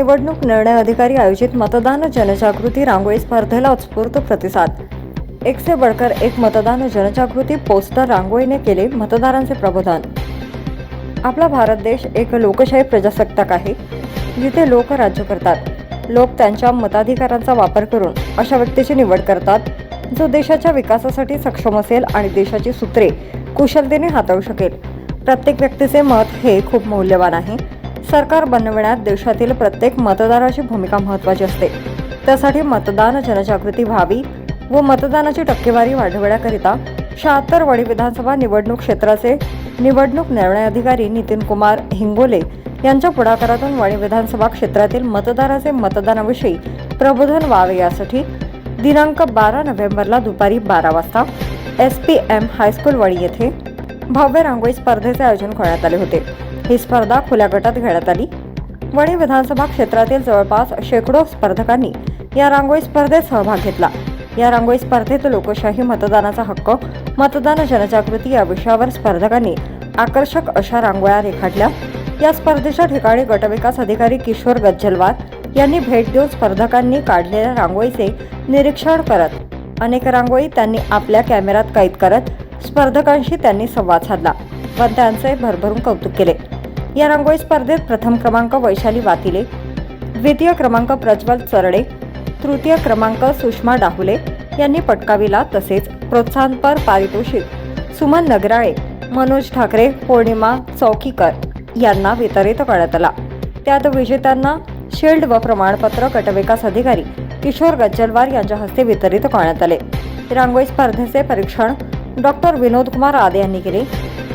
निवडणूक निर्णय अधिकारी आयोजित मतदान जनजागृती रांगोळी स्पर्धेला उत्स्फूर्त प्रतिसाद. एक से एक मतदान जनजागृती पोस्टर रांगोळीने केले मतदारांचे प्रबोधन. आपला भारत देश एक लोकशाही प्रजासत्ताक आहे. जिथे लोक राज्य करतात. लोक त्यांच्या मताधिकारांचा वापर करून अशा व्यक्तीची निवड करतात जो देशाच्या विकासासाठी सक्षम असेल आणि देशाची सूत्रे कुशलतेने हाताळू शकेल. प्रत्येक व्यक्तीचे मत हे खूप मौल्यवान आहे. सरकार बनविण्यात देशातील प्रत्येक मतदाराची भूमिका महत्त्वाची असते. त्यासाठी मतदान जनजागृती व्हावी व मतदानाची टक्केवारी वाढवण्याकरिता शहात्तर वडी विधानसभा निवडणूक क्षेत्राचे निवडणूक निर्णय अधिकारी नितीन कुमार हिंगोले यांच्या पुढाकारातून वणी विधानसभा क्षेत्रातील मतदाराचे मतदानाविषयी प्रबोधन व्हावे यासाठी दिनांक बारा नोव्हेंबरला दुपारी बारा वाजता S P M high school Wani येथे भव्य रांगोळी स्पर्धेचे आयोजन करण्यात आले होते. ही स्पर्धा खुल्या गटात घेण्यात आली. वणी विधानसभा क्षेत्रातील जवळपास शेकडो स्पर्धकांनी या रांगोळी स्पर्धेत सहभाग घेतला. या रांगोळी स्पर्धेत लोकशाही मतदानाचा हक्क मतदान जनजागृती या विषयावर स्पर्धकांनी आकर्षक अशा रांगोळ्या रेखाटल्या. या स्पर्धेच्या ठिकाणी गटविकास अधिकारी किशोर गज्जलवार यांनी भेट देऊन स्पर्धकांनी काढलेल्या रांगोळीचे निरीक्षण करत अनेक रांगोळी त्यांनी आपल्या कॅमेऱ्यात कैद करत स्पर्धकांशी त्यांनी संवाद साधला पण त्यांचे भरभरून कौतुक केले. या रांगोळी स्पर्धेत प्रथम क्रमांक वैशाली वातिले द्वितीय क्रमांक प्रज्वल चरडे तृतीय क्रमांक सुषमा डाहुले यांनी पटकाविला तसेच प्रोत्साहनपर पारितोषिक सुमन नगराळे मनोज ठाकरे पौर्णिमा चौकीकर यांना वितरित करण्यात आला. त्यात विजेत्यांना शिल्ड व प्रमाणपत्र गटविकास अधिकारी किशोर गज्जलवार यांच्या हस्ते वितरित करण्यात आले. रांगोळी स्पर्धेचे परीक्षण डॉक्टर विनोद कुमार आदे यांनी केले.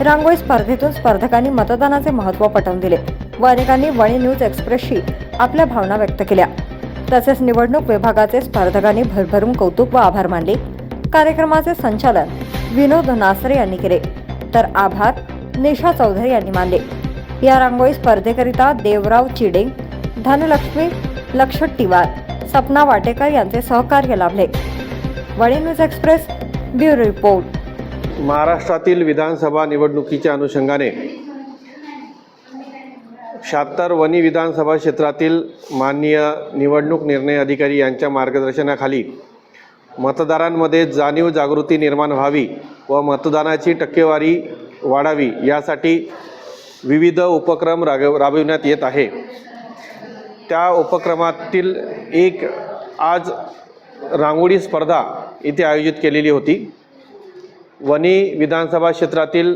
रांगोळी स्पर्धेतून स्पर्धकांनी मतदानाचे महत्त्व पटवून दिले व अनेकांनी वणी न्यूज एक्सप्रेसशी आपल्या भावना व्यक्त केल्या. तसेच निवडणूक विभागाचे स्पर्धकांनी भरभरून कौतुक व आभार मानले. कार्यक्रमाचे संचालन विनोद नासरे यांनी केले. तर आभार निशा चौधरी यांनी मानले. या रांगोळी स्पर्धेकरिता देवराव चिडे धनलक्ष्मी लक्षट्टीवार सपना वाटेकर यांचे सहकार्य लाभले. Wani news express bureau report. महाराष्ट्रातील विधानसभा निवडणुकीच्या अनुषंगाने शहात्तर वनी विधानसभा क्षेत्रातील माननीय निवडणूक निर्णय अधिकारी यांच्या मार्गदर्शनाखाली मतदारांमध्ये जाणीव जागृती निर्माण व्हावी व मतदानाची टक्केवारी वाढावी यासाठी विविध उपक्रम राग राबविण्यात येत आहे. त्या उपक्रमातील एक आज रांगोळी स्पर्धा इथे आयोजित केलेली होती. वणी विधानसभा क्षेत्रातील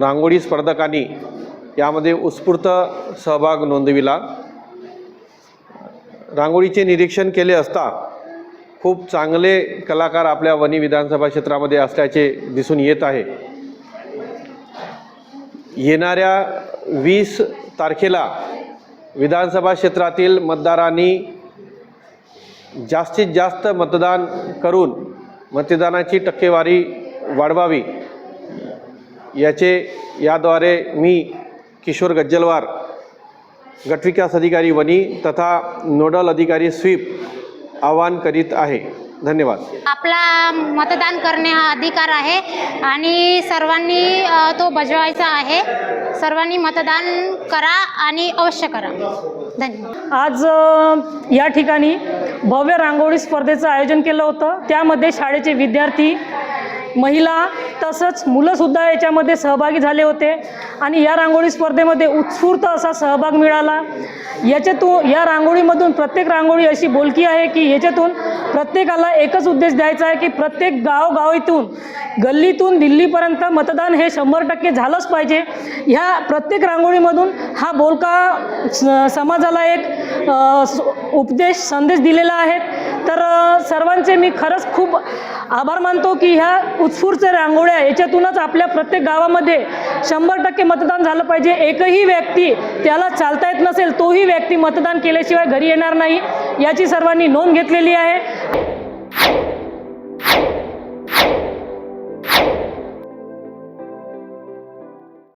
रांगोळी स्पर्धकांनी यामध्ये उत्स्फूर्त सहभाग नोंदविला. रांगोळीचे निरीक्षण केले असता खूप चांगले कलाकार आपल्या वणी विधानसभा क्षेत्रामध्ये असल्याचे दिसून येत आहे. येणाऱ्या वीस तारखेला विधानसभा क्षेत्रातील मतदारांनी जास्तीत जास्त मतदान करून मतदानाची टक्केवारी वाढवावी. याचे याद्वारे मी किशोर गज्जलवार गटविकास अधिकारी वनी तथा नोडल अधिकारी स्वीप आवाहन करीत आहे. धन्यवाद. आपला मतदान करणे हा अधिकार आहे आणि सर्वांनी तो बजवायचा आहे. सर्वांनी मतदान करा आणि अवश्य करा. धन्यवाद. आज या ठिकाणी भव्य रांगोळी स्पर्धेचं आयोजन केलं होतं. त्यामध्ये शाळेचे विद्यार्थी महिला तसंच मुलंसुद्धा याच्यामध्ये सहभागी झाले होते. आणि या रांगोळी स्पर्धेमध्ये उत्स्फूर्त असा सहभाग मिळाला. याच्यातून या रांगोळीमधून प्रत्येक रांगोळी अशी बोलकी आहे की याच्यातून प्रत्येकाला एकच उद्देश द्यायचा आहे की प्रत्येक गावगावीतून गल्लीतून दिल्लीपर्यंत मतदान हे शंभर टक्के झालंच पाहिजे. ह्या प्रत्येक रांगोळीमधून हा बोलका स- समाजाला एक उपदेश संदेश दिलेला आहे. तर सर्वांचे मी खरंच खूप आभार मानतो की ह्या उत्स्फूर्त रांगोळ्या याच्यातूनच आपल्या प्रत्येक गावामध्ये शंभर टक्के मतदान झालं पाहिजे. एकही व्यक्ती त्याला चालता येत नसेल तोही व्यक्ती मतदान केल्याशिवाय घरी येणार नाही याची सर्वांनी नोंद घेतलेली आहे.